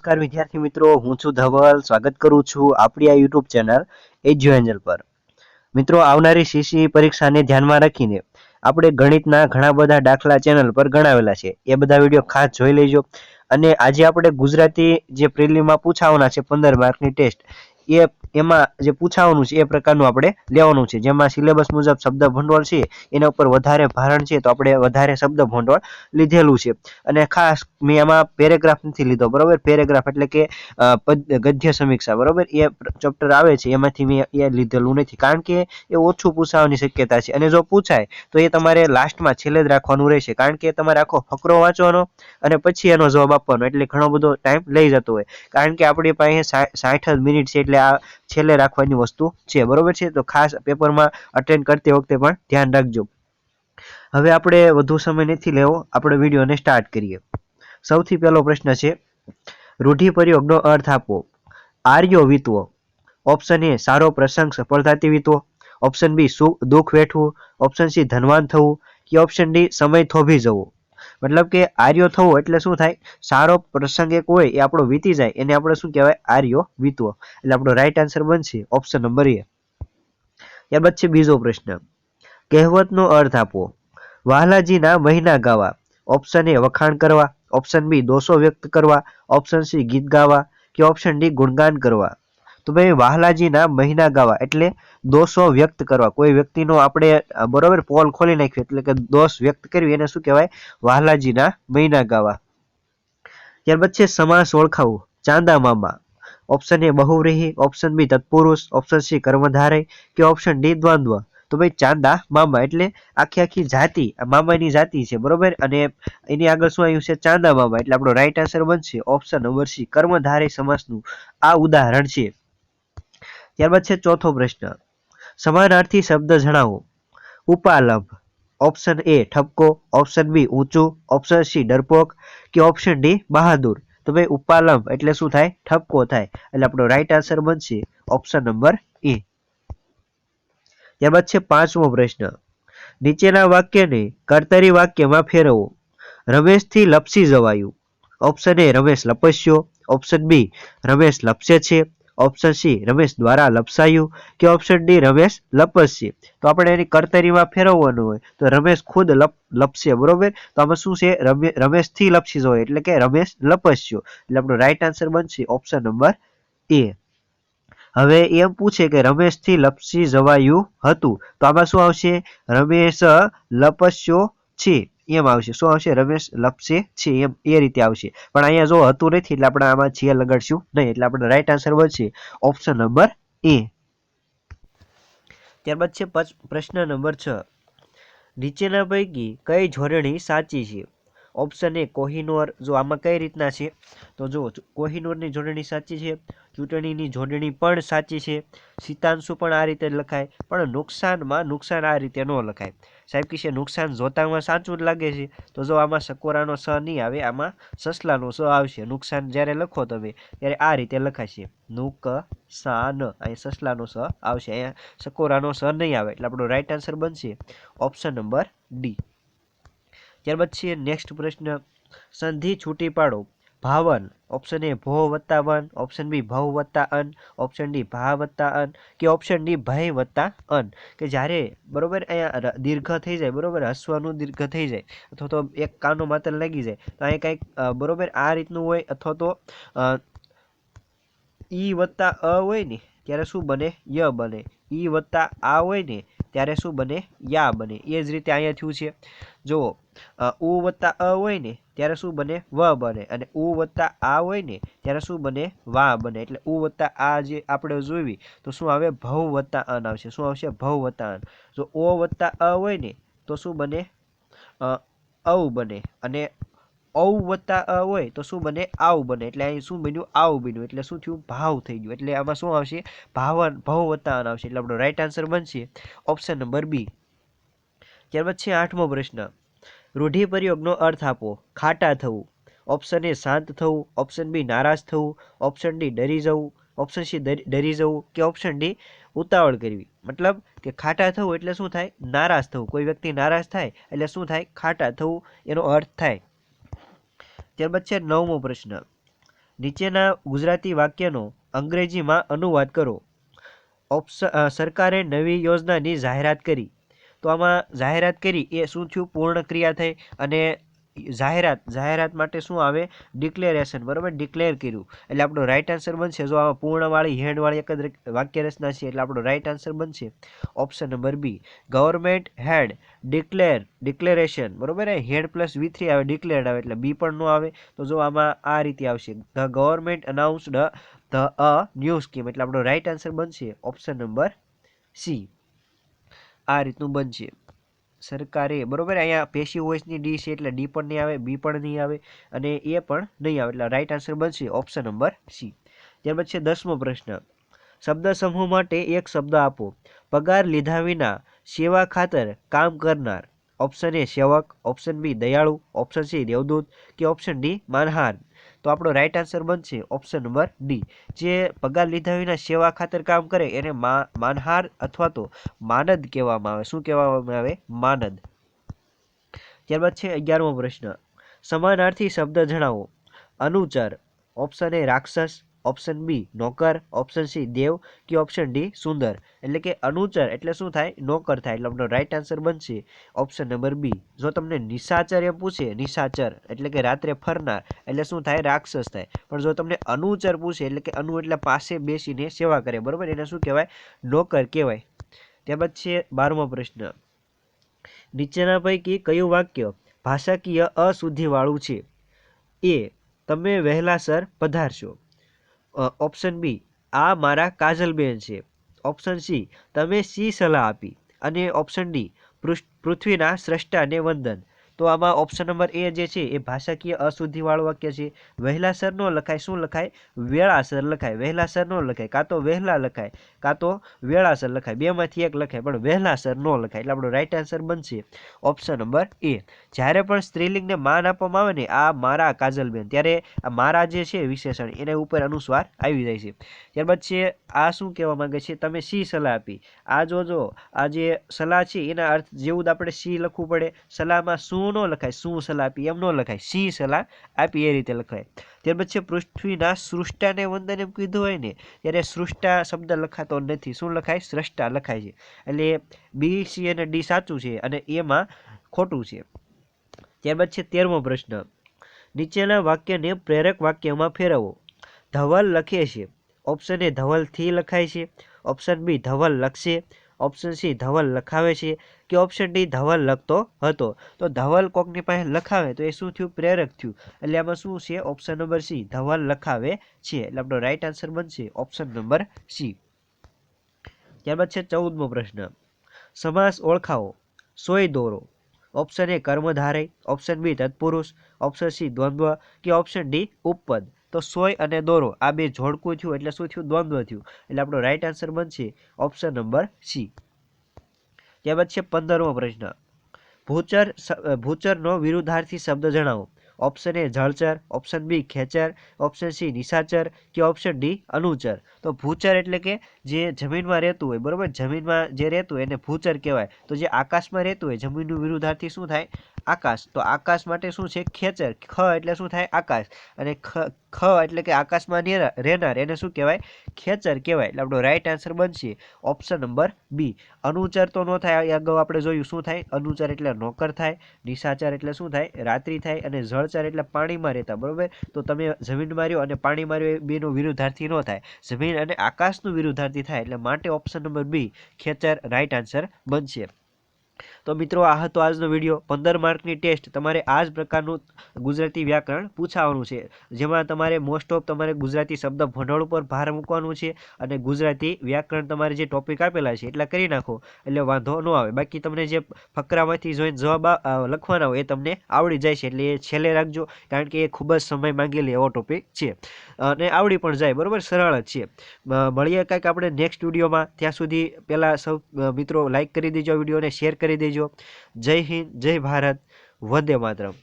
નમસ્કાર વિદ્યાર્થી મિત્રો, હું છું ધવલ. સ્વાગત કરું છું આપણી આ યુટ્યુબ ચેનલ એજ્યુ એન્જલ પર. મિત્રો, આવનારી સીસી પરીક્ષાને ધ્યાનમાં રાખીને આપણે ગણિતના ઘણા બધા દાખલા ચેનલ પર ગણાવેલા છે. એ બધા વીડિયો ખાસ જોઈ લેજો. અને આજે આપણે ગુજરાતી જે પ્રિલિમમાં પૂછાવાના છે, પંદર માર્કની ટેસ્ટ એ એમાં જે પૂછાવાનું છે એ પ્રકારનું આપણે લેવાનું છે. જેમાં સિલેબસ મુજબ શબ્દ ભંડોળ છે, એના ઉપર વધારે ભારણ છે તો આપણે વધારે શબ્દ ભંડોળ લીધેલું છે. અને ખાસ મેં એમાં પેરેગ્રાફ નથી લીધો, બરોબર? પેરેગ્રાફ એટલે કે ગદ્ય સમીક્ષા, બરોબર? એ ચેપ્ટર આવે છે, એમાંથી મેં એ લીધેલું નથી. કારણ કે એ ઓછું પૂછાવાની શક્યતા છે. અને જો પૂછાય, તો એ તમારે લાસ્ટમાં છેલ્લે જ રાખવાનું રહેશે. કારણ કે તમારે આખો ફકરો વાંચવાનો અને પછી એનો જવાબ આપવાનો. એટલે ઘણો બધો ટાઈમ લઈ જતો હોય. કારણ કે આપણી પાસે સાઠ જ મિનિટ છે એટલે આ છેલ્લે રાખવાની વસ્તુ છે. બરોબર છે? તો ખાસ પેપરમાં અટેન્ડ કરતી વખતે પણ ધ્યાન રાખજો. હવે આપણે વધુ સમય નથી લેવો. આપણે વિડીયોને સ્ટાર્ટ કરીએ. સૌથી પહેલો પ્રશ્ન છે રૂઢિપ્રયોગનો અર્થ આપો આર્યો વીતવો ઓપ્શન એ સારો પ્રસંગ, સફળતાથી વીતવો ઓપ્શન બી સુખ, દુઃખ વેઠવું. ઓપ્શન સી ધનવાન થવું. કે ઓપ્શન ડી સમય થોભી જવો. મતલબ કે આર્યો થવો એટલે શું થાય? સારો પ્રસંગ એક હોય એ આપણો વીતી જાય. એને આપણે શું કહેવાય? આર્યો વીતવો. એટલે આપણો રાઈટ આન્સર બનશે ઓપ્શન નંબર એ ત્યારબાદ છે બીજો પ્રશ્ન. કહેવતનો અર્થ આપવો. વાલાજીના મહિના ગાવા. ઓપ્શન એ વખાણ કરવા. ઓપ્શન બી દોષો વ્યક્ત કરવા. ઓપ્શન સી ગીત ગાવા. કે ઓપ્શન ડી ગુણગાન કરવા. તો ભાઈ વહાલાજીના મહિના ગાવા એટલે દોષો વ્યક્ત કરવા. કોઈ વ્યક્તિનો આપણે બરોબર, પોલ ખોલી નાખ્યો એટલે કે દોષ વ્યક્ત કરવી એને શું કહેવાય? વાહલાજીના મહિના ગાવા. ત્યારબાદ છે સમાસ ઓળખાવું. ચાંદા મામા. ઓપ્શન એ બહુવ્રીહી ઓપ્શન બી તત્પુરુષ ઓપ્શન સી કર્મધારય કે ઓપ્શન ડી દ્વંદ્વ. તો ભાઈ ચાંદા મામા એટલે આખી આખી જાતિ મામાની જાતિ છે, બરોબર? અને એની આગળ શું આવ્યું છે? ચાંદા મામા. એટલે આપણો રાઈટ આન્સર બનશે ઓપ્શન નંબર સી કર્મધારય સમાસનું. આ ઉદાહરણ છે. ત્યારબાદ છે ચોથો પ્રશ્ન. સમાનાર્થી શબ્દ જણાવો. ઉપાલંબ. ઓપ્શન એ ઠપકો. ઓપ્શન બી ઊંચું. ઓપ્શન સી ડરપોક. કે ઓપ્શન ડી બહાદુર. તો ભાઈ ઉપાલંબ એટલે શું થાય? ઠપકો થાય. એટલે આપણો રાઈટ આન્સર બનશે ઓપ્શન નંબર એ ત્યારબાદ છે પાંચમો પ્રશ્ન. નીચેના વાક્યને કર્તરી વાક્યમાં ફેરવો. રમેશથી લપસી જવાયું. ઓપ્શન એ રમેશ લપસ્યો. ઓપ્શન બી રમેશ લપસે છે. ઓપ્શન સી રમેશ દ્વારા લપસાયું કે ઓપ્શન ડી રમેશ લપસશે? તો આપણે એની કર્તરીમાં ફેરવવાનું હોય. તો રમેશ ખુદ લપ, લપસે, બરોબર? તો આમાં શું છે? રમે, રમેશથી લપસી જવાય, એટલે કે રમેશ લપસ્યો. એટલે આપણો રાઈટ આન્સર બનશે ઓપ્શન નંબર એ હવે એમ પૂછે કે રમેશથી લપસી જવાયું હતું. તો આમાં શું આવશે? રમેશ લપસ્યો છે. એમ આવશે. શું આવશે? રમેશ, લપસે છે એમ, એ રીતે આવશે. પણ અહીંયા જો હતું નથી, એટલે આપણે આમાં છીએ લગાડશું નહીં. એટલે આપણે રાઈટ આન્સર બનશે ઓપ્શન નંબર એ ત્યારબાદ છે પ્રશ્ન નંબર છ. નીચેના પૈકી કઈ જોડણી સાચી છે? Option A Kohinoor. જો આમાં કઈ રીતના છે? તો જો કોહિનોરની જોડણી સાચી છે? ચૂંટણીની જોડણી પણ સાચી છે. સિતાંશુ પણ આ રીતે લખાય, પણ નુકસાનમાં નુકસાન આ રીતે ન લખાય. સાહેબ કે છે, નુકસાન જોતામાં સાચું જ લાગે છે. તો જો આમાં સકોરાનો સ નહીં આવે, આમાં સસલાનો સ આવશે. નુકસાન જ્યારે લખો તમે, ત્યારે આ રીતે લખાશે. નુકસાન અહીં સસલાનો સ આવશે. અહીંયા સકોરાનો સ નહીં આવે, એટલે આપણો રાઈટ આન્સર બનશે ઓપ્શન નંબર ડી ત્યારબાદ છે નેક્સ્ટ પ્રશ્ન. સંધિ છૂટી પાડો. ભાવન ઓપ્શન એ ભો વત્તા વન ઓપ્શન બી ભવ વત્તા અન ઓપ્શન ડી ભા વત્તા અન કે ઓપ્શન ડી ભય વત્તા અન. કે જ્યારે બરોબર અહીંયા દીર્ઘ થઈ જાય, બરાબર? હસવાનું દીર્ઘ થઈ જાય. અથવા તો એક કાનો માત્ર લાગી જાય. તો અહીંયા કંઈક બરાબર આ રીતનું હોય અથવા તો ઈ વત્તા અ હોય ને, ત્યારે શું બને? ય બને. ઈ વત્તા આ હોય ને, ત્યારે શું બને? યા બને. એ જ રીતે અહીંયા થયું છે. જુઓ ઉ વત્તા અ હોય ને, ત્યારે શું બને? વ બને. અને ઉ વત્તા આ હોય ને, ત્યારે શું બને? વા બને. એટલે ઉ વત્તા આ જે આપણે જોઈવી તો શું આવે? ભવ વત્તા અન આવશે. શું આવશે? ભવ વત્તા અન. જો ઓ વત્તા અ હોય ને, તો શું બને? ઔ બને. અને ઔ વત્તા અ હોય, તો શું બને? આવ બને. એટલે અહીં શું બન્યું? આવ બન્યું. એટલે શું થયું? ભાવ થઈ ગયું. એટલે આમાં શું આવશે? ભાવન ભવ વત્તા અન આવશે. એટલે આપણો રાઈટ આન્સર બનશે. ઓપ્શન નંબર બી ત્યારબાદ છે આઠમો પ્રશ્ન. રૂઢિપ્રયોગનો અર્થ આપો. ખાટા થવું. ઓપ્શન એ શાંત થવું. ઓપ્શન બી નારાજ થવું. ઓપ્શન ડી ડરી જવું. ઓપ્શન સી ડરી જવું કે ઓપ્શન ડી ઉતાવળ કરવી. મતલબ કે ખાટા થવું એટલે શું થાય? નારાજ થવું. કોઈ વ્યક્તિ નારાજ થાય એટલે શું થાય? ખાટા થવું. એનો અર્થ થાય. ત્યારબાદ છે નવમો પ્રશ્ન. નીચેના ગુજરાતી વાક્યનો અંગ્રેજીમાં અનુવાદ કરો. ઓપ્શન સરકારે નવી યોજનાની જાહેરાત કરી. તો આમાં જાહેરાત કરી, એ શું થયું? પૂર્ણ ક્રિયા થઈ અને જાહેરાત જાહેરાત માટે શું આવે? ડિક્લેરેશન બરાબર? ડિક્લેર કર્યું. એટલે આપણો રાઈટ આન્સર બનશે. જો આમાં પૂર્ણવાળી, હેડવાળી એક વાક્ય રચના છે, એટલે આપણો રાઈટ આન્સર બનશે. Option number B government head declare declaration બરાબર હેડ પ્લસ વી થ્રી આવે ડિક્લેર્ડ આવે, એટલે બી પણ ન આવે. તો જો આમાં આ રીતે આવશે. The government announced the a new scheme એટલે આપણો રાઈટ આન્સર બનશે. ઓપ્શન નંબર સી આ રીતનું બનશે. સરકારે, બરાબર, અહીંયા પેશી વોઇસની ડી છે એટલે ડી પણ નહીં આવે, બી પણ નહીં આવે અને એ પણ નહીં આવે. એટલે રાઈટ આન્સર બનશે ઓપ્શન નંબર સી. ત્યારબાદ છે દસમો પ્રશ્ન. શબ્દ સમૂહ માટે એક શબ્દ આપો. પગાર લીધા વિના સેવા ખાતર કામ કરનાર. ઓપ્શન એ સેવક ઓપ્શન બી દયાળુ ઓપ્શન સી દેવદૂત કે ઓપ્શન ડી માનહાર. તો આપણો રાઈટ આન્સર બનશે ઓપ્શન નંબર ડી જે પગાર લીધા વિના સેવા ખાતર કામ કરે એને માનહાર અથવા તો માનદ કહેવામાં આવે. શું કહેવામાં આવે? માનદ. ત્યારબાદ છે અગિયારમો પ્રશ્ન. સમાનાર્થી શબ્દ જણાવો. અનુચર. ઓપ્શન એ રાક્ષસ. ઓપ્શન બી નોકર. ઓપ્શન સી દેવ. કે ઓપ્શન ડી સુંદર. એટલે કે અનુચર. એટલે શું થાય? નોકર થાય. એટલે આપણો રાઈટ આન્સર બનશે ઓપ્શન નંબર બી જો તમને નિશાચર એમ પૂછે, નિશાચર. એટલે કે રાત્રે ફરનાર. એટલે શું થાય? રાક્ષસ થાય. પણ જો તમને અનુચર પૂછે, એટલે કે અનુ એટલે પાસે બેસીને સેવા કરે, બરાબર? એને શું કહેવાય? નોકર કહેવાય. ત્યારબાદ છે બારમો પ્રશ્ન. નીચેના પૈકી કયું વાક્ય ભાષાકીય અશુદ્ધિવાળું છે? એ તમે વહેલાસર પધારશો. ઓપ્શન બી આ મારા કાજલબેન છે. ઓપ્શન સી તમે સી સલાહ આપી. અને ઓપ્શન ડી પૃથ્વીના સ્રષ્ટાને વંદન. તો આમાં ઓપ્શન નંબર એ જે છે, એ ભાષાકીય અશુદ્ધિવાળું વાક્ય છે. વહેલાસર ન લખાય, શું લખાય? વેળાસર લખાય. વહેલાસર ન લખાય. કાં તો વહેલા લખાય, કાં તો વેળાસર લખાય. બેમાંથી એક લખાય, પણ વહેલાસર ન લખાય. એટલે આપણો રાઈટ આન્સર બનશે ઓપ્શન નંબર એ. જ્યારે પણ સ્ત્રીલિંગને માન આપવામાં આવે ને, આ મારા કાજલબેન, ત્યારે આ મારા જે છે વિશેષણ, એને ઉપર અનુસ્વાર આવી જાય છે. ત્યારબાદ છે, આ શું કહેવા માંગે છે? તમે સી સલાહ આપી. આ જોજો આ જે સલાહ છે, એના અર્થ જેવું આપણે સી લખવું પડે. સલાહમાં શું ન લખાય, શું સલાહ આપી? એમ ન લખાય સી સલાહ આપી? એ રીતે લખાય. ત્યારબાદ છે પૃથ્વીના સૃષ્ટાને વંદન એમ કીધું હોય ને, ત્યારે સૃષ્ટા શબ્દ લખાતો નથી. શું લખાય? સ્રષ્ટા લખાય છે. એટલે બી, સી અને ડી સાચું છે અને એમાં ખોટું છે. ત્યારબાદ છે તેરમો પ્રશ્ન. નીચેના વાક્યને પ્રેરક વાક્યમાં ફેરવો. ધવલ લખે છે. ઓપ્શન એ ધવલથી લખાય છે. ઓપ્શન બી ધવલ લખશે. ઓપ્શન સી ધવલ લખાવે છે કે ઓપ્શન ડી ધવલ લખતો હતો. તો ધવલ કોકની પાસે લખાવે તો એ શું થયું? પ્રેરક થયું. એટલે આમાં શું છે? ઓપ્શન નંબર સી ધવલ લખાવે છે. એટલે આપણો રાઈટ આન્સર બનશે ઓપ્શન નંબર સી ત્યારબાદ છે ચૌદમો પ્રશ્ન. સમાસ ઓળખાવો. સોય દોરો. ઓપ્શન એ કર્મધારય ઓપ્શન બી તત્પુરુષ ઓપ્શન સી દ્વંદ્વ કે ઓપ્શન ડી ઉપપદ. તો સોય અને દોરો, આ બે જોડકું થયું એટલે શું થયું? દ્વંદ્વ થયું. એટલે આપણો રાઈટ આન્સર બનશે ઓપ્શન નંબર સી ત્યારબાદ છે પંદરમો પ્રશ્ન. ભૂચર ભૂચરનો વિરુદ્ધાર્થી શબ્દ જણાવો. ઓપ્શન એ જળચર. ઓપ્શન બી ખેચર. ઓપ્શન સી નિશાચર કે ઓપ્શન ડી અનુચર. તો ભૂચર એટલે કે જે જમીનમાં રહેતું હોય, બરાબર? જમીનમાં જે રહેતું હોય એને ભૂચર કહેવાય. તો જે આકાશમાં રહેતું હોય, જમીનનું વિરુદ્ધાર્થી શું થાય? આકાશ. તો આકાશ માટે શું છે? ખેચર. ખ એટલે શું થાય? આકાશ. અને ખ ખ એટલે કે આકાશમાં રહેનાર. એને શું કહેવાય? ખેચર કહેવાય. એટલે આપણો રાઈટ આન્સર બનશે ઓપ્શન નંબર બી અનુચર તો ન થાય. અગાઉ આપણે જોયું શું થાય? અનુચર એટલે નોકર થાય. નિશાચર એટલે શું થાય? રાત્રિ થાય. અને જળચર એટલે પાણીમાં રહેતા. બરાબર? તો તમે જમીન માર્યો અને પાણી માર્યો એ બેનો વિરુદ્ધાર્થી ન થાય. જમીન અને આકાશનું વિરુદ્ધાર્થી થાય. એટલે માટે ઓપ્શન નંબર બી ખેચર રાઈટ આન્સર બનશે. તો મિત્રો, આ હતો આજનો વીડિયો. પંદર માર્કની ટેસ્ટ. તમારે આ જ પ્રકારનું ગુજરાતી વ્યાકરણ પૂછાવાનું છે. જેમાં તમારે મોસ્ટ ઓફ તમારે ગુજરાતી શબ્દ ભંડોળ ઉપર ભાર મૂકવાનું છે અને ગુજરાતી વ્યાકરણ તમારે જે ટોપિક આપેલા છે એટલા કરી નાખો. એટલે વાંધો ન આવે. બાકી તમને જે ફકરામાંથી જોઈને જવાબ લખવાના હોય એ તમને આવડી જાય છે. એટલે એ છેલ્લે રાખજો, કારણ કે એ ખૂબ જ સમય માંગેલી એવો ટોપિક છે. અને આવડી પણ જાય. બરાબર? સરળ જ છે. મળીએ કાંઈક આપણે નેક્સ્ટ વિડીયોમાં. ત્યાં સુધી પહેલાં સૌ મિત્રો લાઇક કરી દેજો વિડીયોને શેર કરી દેજો. જય હિન્દ જય ભારત વંદે માતરમ.